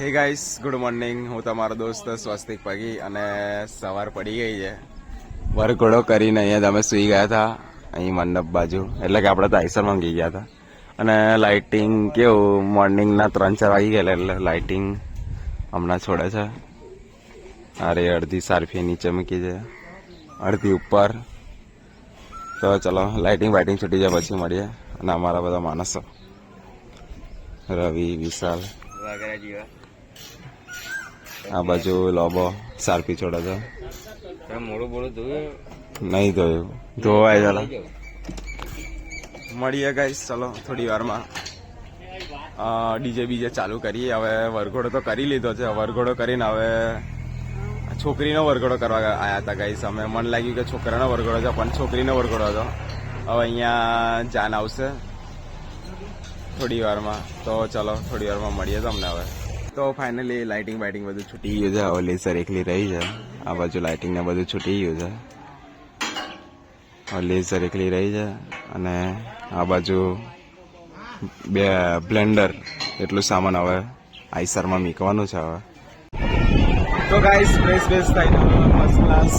હે guys good morning હું તમારો દોસ્ત સ્વસ્તિક પગી અને સવાર પડી ગઈ છે. વરઘોડો કરીને અહીંયા તમે સુઈ ગયા હતા, અહીં મંડપ બાજુ. એટલે કે આપણે તો આઈસરમાં ગઈ ગયા હતા. અને લાઇટિંગ કેવું મોર્નિંગના ત્રણ ચાર વાગી ગયેલા એટલે લાઇટિંગ હમણાં છોડે છે. અરે, અડધી સારફી નીચે મૂકી છે. અડધી ઉપર. તો ચલો લાઇટિંગ વાઇટિંગ છૂટી જાય, પછી મળીએ. અને અમારા બધા માણસો. રવિ, વિશાલ. આ બાજુ લોબો સારપી છોડા છે. મોડું બોડું જોયું. નહીં ધોયું ધોવાય ચાલો. મળીએ ગાઈસ ચલો થોડી વારમાં. ડીજે બીજે ચાલુ કરીએ. હવે વરઘોડો તો કરી લીધો છે. વરઘોડો કરીને હવે છોકરીનો વરઘોડો કરવા આવ્યા હતા ગાઈસ અમે મન લાગ્યું કે છોકરાનો વરઘોડો છે પણ છોકરીનો વરઘોડો હતો. હવે અહીંયા જાન આવશે થોડી વારમાં. તો ચલો થોડી વારમાં મળીએ તમને હવે. તો ફાઇનલી લાઇટિંગ બાઇટિંગ બધું છૂટી ગયું છે. ઓલી સર એકલી રહી છે. આ બાજુ લાઇટિંગ ને બધું છૂટી ગયું છે. ઓલી સર એકલી રહી છે અને આ બાજુ બે બ્લેન્ડર એટલું સામાન હવે આઈસરમાં મીકવાનું છે હવે. તો ગાઈસ ફ્રેશ ફ્રેશ થઈને ફર્સ્ટ ક્લાસ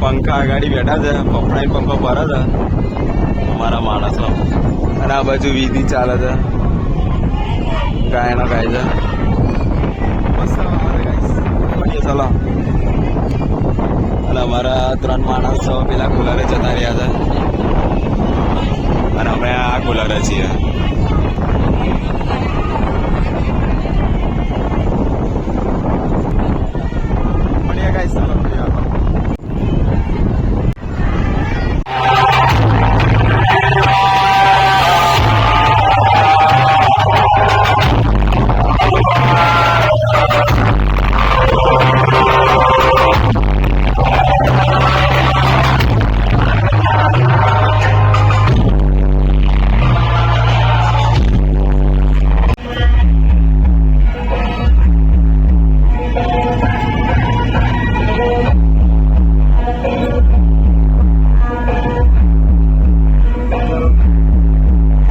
પંખા ગાડી બેઠા છે. પપડાઈ પંખો ભરે છે. અમારા માણસો અને આ બાજુ વિધિ ચાલે છે. ગાયનો ગાય છે મસ્ત આવે guys. મળીએ ચલો. અને અમારા ત્રણ માણસો પેલા કુલરે જતા રહ્યા હતા. અને અમે આ કુલરે છીએ. મળીએ guys, ચલો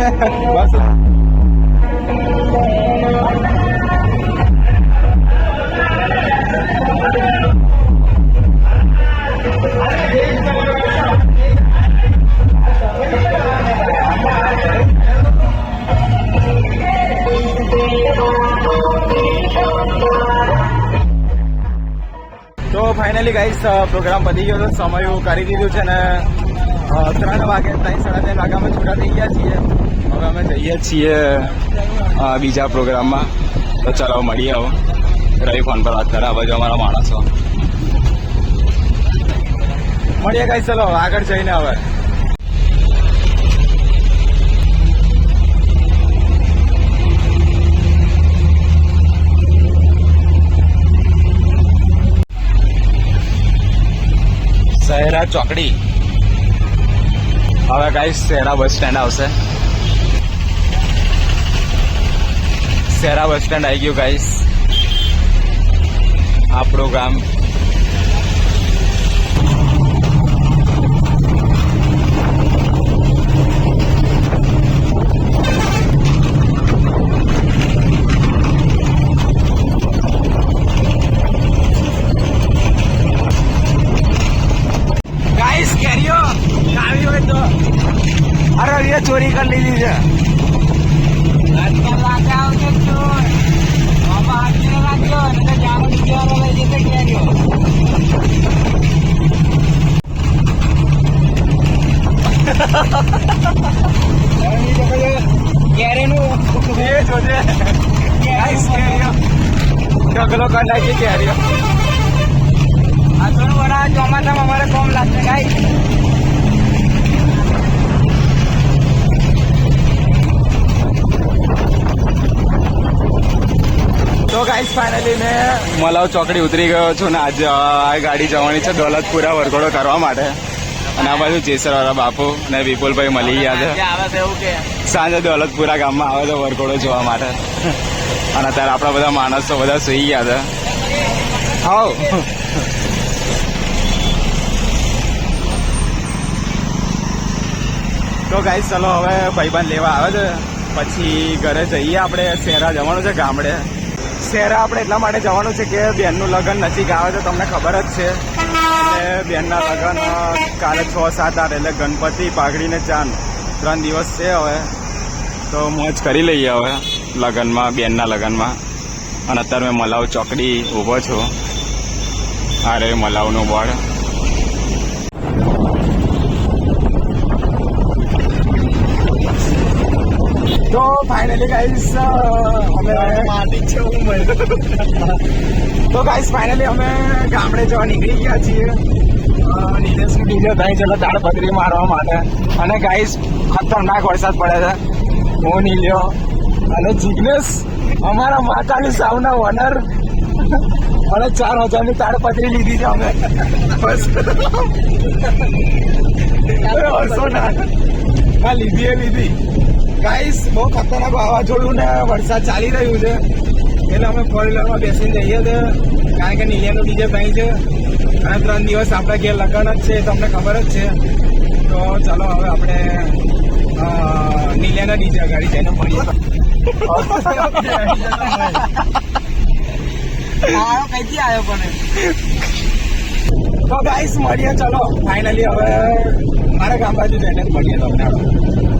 બસ તો ફાઇનલી ગાઈસ પ્રોગ્રામ પતી ગયો તો સમય કરી દીધું છે ને ત્રણ વાગે, ત્રણ સાડા ત્રણ વાગે અમે છૂટા થઈ ગયા છીએ. હવે અમે જઈએ છીએ બીજા પ્રોગ્રામમાં. તો ચાલો મળીએ આવો રવિ ફોન પર વાત કરે બાજુ અમારા માણસો. મળીએ કઈ ચલો આગળ જઈને હવે. શહેરા ચોકડી. હવે ગાઈસ શેરા બસ સ્ટેન્ડ આવશે. શહેરા બસ સ્ટેન્ડ આવી ગયું ગાઈસ આપણું પ્રોગ્રામ ગાઈસ કેરીઓ આવી હોય તો અરે એ ચોરી કરી લીધી છે. ઢગલો કરી નાખી કેરીઓ ચોમાસામાં અમારે કોમ લાગશે ગાઈસ ગાઈસ ફાઇનલી મેં મલાવ ચોકડી ઉતરી ગયો છું ને આજે આ ગાડી જવાની છે દોલતપુરા વરઘોડો કરવા માટે. અને આ બાજુ જેસરવાળા બાપુ ને વિપુલભાઈ મળી ગયા છે સાંજે દોલતપુરા ગામમાં આવે તો વરઘોડો જોવા માટે. અને અત્યારે આપણા બધા માણસો બધા સુઈ ગયા છે. હાવ. તો ગાઈસ ચલો હવે ભાઈબંધ લેવા આવે છે. પછી ઘરે જઈએ આપણે શહેરા જવાનું છે ગામડે. શહેરા આપણે એટલા માટે જવાનું છે કે બેનનું લગ્ન નજીક આવે તો તમને ખબર જ છે. એટલે બેનના લગ્ન, કાલે છ, સાત, આઠ એટલે ગણપતિ પાઘડીને ચાંદ. ત્રણ દિવસ છે હવે. તો મોજ કરી લઈએ હવે લગ્નમાં, બેનના લગ્નમાં. અને અત્યારે મેં મલાવ ચોકડી ઊભો છું. આ રે મલાવનું બોર્ડ. તો ફાઇનલી ગાઈસ અમે તો ગાઈસ ફાઇનલી અમે ગામડે જવા નીકળી ગયા છીએ. નિલેશની ડીજે થાય છે દાળ પતરી મારવા માટે. અને ગાઈસ ખતરનાક વરસાદ પડે છે. હું નીલ્યો અને જિગ્નેશ, અમારા માતાની સાવના ઓનર. અને ચાર હજારની તાડપત્રી લીધી છે અમે. બસ. હસો ના. લીધી એ લીધી. ગાઈસ બહુ ખતરનાક વાવાઝોડું ને વરસાદ ચાલી રહ્યું છે. એટલે અમે ફોર વ્હીલરમાં બેસીને જઈએ છીએ. કારણ કે નીલિયાનું ડીજે ભાઈ છે. અને ત્રણ દિવસ આપણા ઘેર લગ્ન જ છે તમને ખબર જ છે. તો ચાલો હવે આપણે નીલિયાના ડીજે ગાડી જઈને મળીએ. કઈથી આવ્યો પણ તો ગાઈસ મળીએ ચાલો. ફાઇનલી હવે મારા ગામ બાજુ જઈને મળીએ તમને.